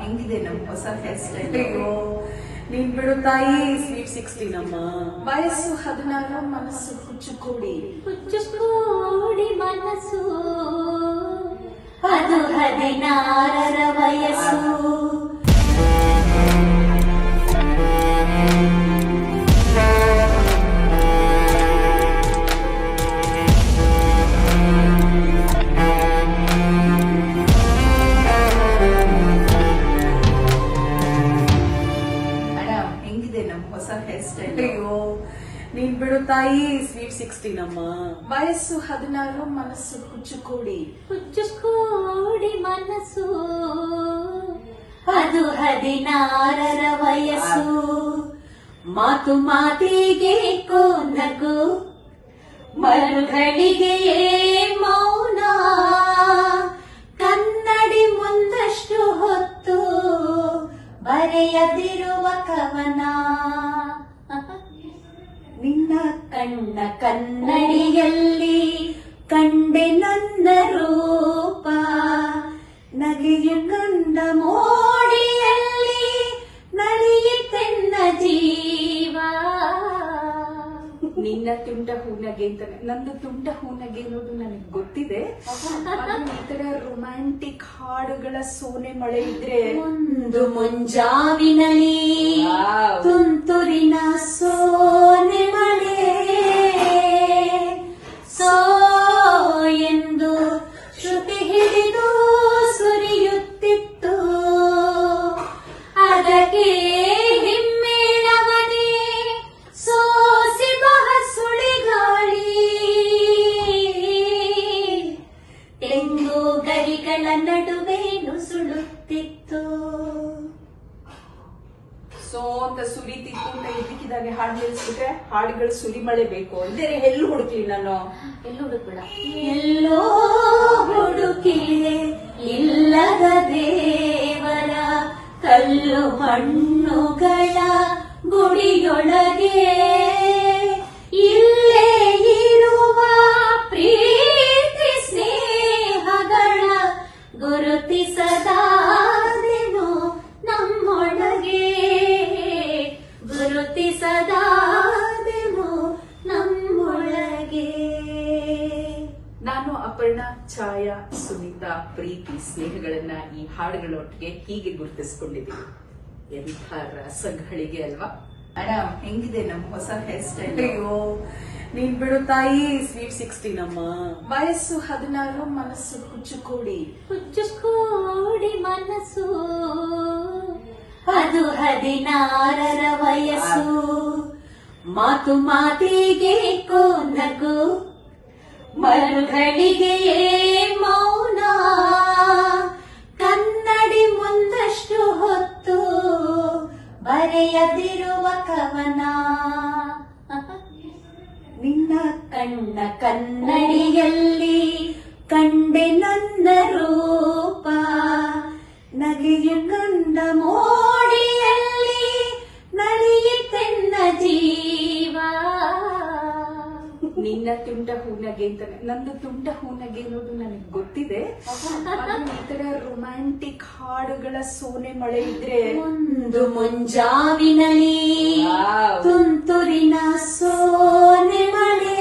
ಹೆಂಗಿದೆ ನಮ್ ಹೊಸ ಅಯ್ಯೋ ನೀನ್ ಬಿಡು ತಾಯಿ. ಸ್ವೀಟ್ ಸಿಕ್ಸ್ಟೀನ್ ಅಮ್ಮ. ವಯಸ್ಸು ಹದಿನಾರು ಮನಸ್ಸು ಹುಚ್ಚು ಕೂಡಿ ಹುಚ್ಚುಕೋಡಿ ಮನಸ್ಸು. ಅದು ಹದಿನಾರರ ವಯಸ್ಸು. ಬಿಡು ತಾಯಿ. ಸ್ವೀಟ್ ಸಿಕ್ಸ್ಟೀನ್ ಅಮ್ಮ. ವಯಸ್ಸು ಹದಿನಾರು ಮನಸ್ಸು ಹುಚ್ಚು ಕೂಡಿ ಹುಚ್ಚುಕೋಡಿ ಮನಸ್ಸು. ಅದು ಹದಿನಾರರ ವಯಸ್ಸು. ಮಾತು ಮಾತಿಗೆ ಕೋನಗು ಮರುಗಳಿಗೆ ಮೌನ. ಕನ್ನಡಿ ಮುಂದಷ್ಟು ಹೊತ್ತು ಬರೆಯದಿರುವ ಕವನ. ಕಣ್ಣ ಕನ್ನಡಿಯಲ್ಲಿ ಕಂಡೆ ನನ್ನ ರೂಪ. ನಗೆಯ ಕಂದ ಮೋಡಿಯಲ್ಲಿ ನಲಿಯಿತೆನ್ನ ಜೀವ. ನಿನ್ನ ತುಂಟ ಹೂನಗೆ ಅಂತ ನಂದು ತುಂಟ ಹೂನಗೆ ಅನ್ನೋದು ನನಗೆ ಗೊತ್ತಿದೆ. ಈ ತರ ರೊಮ್ಯಾಂಟಿಕ್ ಹಾಡುಗಳ ಸೋನೆ ಮಳೆ ಇದ್ರೆ ಒಂದು ಮುಂಜಾವಿನಲಿ ಹಿಡಿದು ಸುರಿಯುತ್ತಿತ್ತು. ಅದಕ್ಕೆ ಹಿಮ್ಮೇಳವನೇ ಸೋಸಿ ಬಹ ಸುಳಿಗಾಳಿ ತೆಂಗು ಗರಿಗಳ ನಡುವೆ ನುಸುಳುತ್ತಿತ್ತು. ಸೋ ಅಂತ ಸುರಿತಿತ್ತು ಅಂತ ಇದಕ್ಕಿದಾಗೆ ಹಾಡು ನಿಲ್ಸ್ಬಿಟ್ರೆ ಹಾಡುಗಳು ಸುರಿಮಳೆ ಬೇಕು. ಅಂದರೆ ಎಲ್ಲೂ ಹುಡುಕ್ಲಿ ನಾನು ಎಲ್ಲೂ ಹುಡುಕ್ಬೇಡ? ಎಲ್ಲೋ ಕಲ್ಲು ಮಣ್ಣುಗಳ ಗುಡಿಯೊಳಗೆ ಸುನೀತಾ ಪ್ರೀತಿ ಸ್ನೇಹಗಳನ್ನ ಈ ಹಾಡುಗಳೊಟ್ಟಿಗೆ ಹೀಗೆ ಗುರುತಿಸ್ಕೊಂಡಿದ್ದೀವಿ. ಎಂಥ ರಸಗಳಿಗೆ ಅಲ್ವಾ? ಅಣ್ಣ ಹೆಂಗಿದೆ ನಮ್ಮ ಹೊಸ ಹೇರ್ ಸ್ಟೈಲ್ ಅಯ್ಯೋ ನೀನ್ ಬಿಡು ತಾಯಿ ಸ್ವೀಟ್ ಸಿಕ್ಸ್ಟೀನ್ ಅಮ್ಮ. ವಯಸ್ಸು ಹದಿನಾರು ಮನಸ್ಸು ಹುಚ್ಚು ಕೂಡಿ ಹುಚ್ಚುಕೋಡಿ ಮನಸ್ಸು. ಅದು ಹದಿನಾರರ ವಯಸ್ಸು. ಮಾತು ಮಾತಿಗೆ ಕೋನಗು ಮರುಗಳಿಗೆ ಮೌನ ಕವನ ನಿನ್ನ ಕಣ್ಣ ಕನ್ನಡಿಯಲ್ಲಿ ಕಂಡೆ ನನ್ನ ರೂಪ. ನಗೆಯ ಕಂಡ ಮೋಡಿಯಲ್ಲಿ ನಿನ್ನ ತುಂಟ ಹೂನಗೆ ಅಂತಾನೆ. ನಂದು ತುಂಟ ಹೂನಗೆ ಅನ್ನೋದು ನನಗೆ ಗೊತ್ತಿದೆ. ಈ ತರ ರೊಮ್ಯಾಂಟಿಕ್ ಹಾಡುಗಳ ಸೋನೆ ಮಳೆ ಇದ್ರೆ ಒಂದು ಮುಂಜಾವಿನಲಿ ತುಂತುರಿನ ಸೋನೆ ಮಳೆ.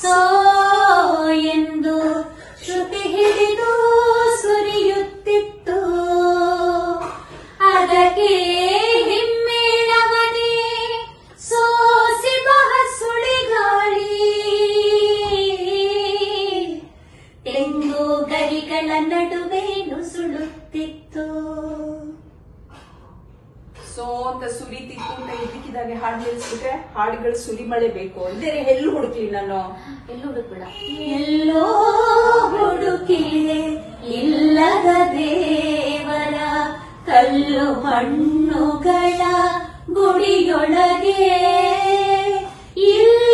ಸೋ ಎಂದು ಶ್ರುತಿ ಹಿಡಿದು ಸುರಿಯುತ್ತಿತ್ತು. ಅದಕ್ಕೆ ತೆಂಗು ಗರಿಗಳ ನಡುವೆ ನುಸುಳುತ್ತಿತ್ತು ಸೋ ಅಂತ ಸುರಿತಿತ್ತು ಅಂತ ಇದಕ್ಕಿದಾಗೆ ಹಾಡು ನಿಲ್ಸ್ಬಿಟ್ರೆ ಹಾಡುಗಳು ಸುರಿಮಳೆ ಬೇಕು. ಅಂದರೆ ಎಲ್ಲಿ ಹುಡುಕ್ಲಿ ನಾನು. ಎಲ್ಲೋ ಹುಡುಕಬೇಡ. ಎಲ್ಲೋ ಹುಡುಕಿಲೆ ಇಲ್ಲದ ದೇವರ ಕಲ್ಲು ಮಣ್ಣುಗಳ ಗುಡಿಯೊಳಗೆ. ಇಲ್ಲೇ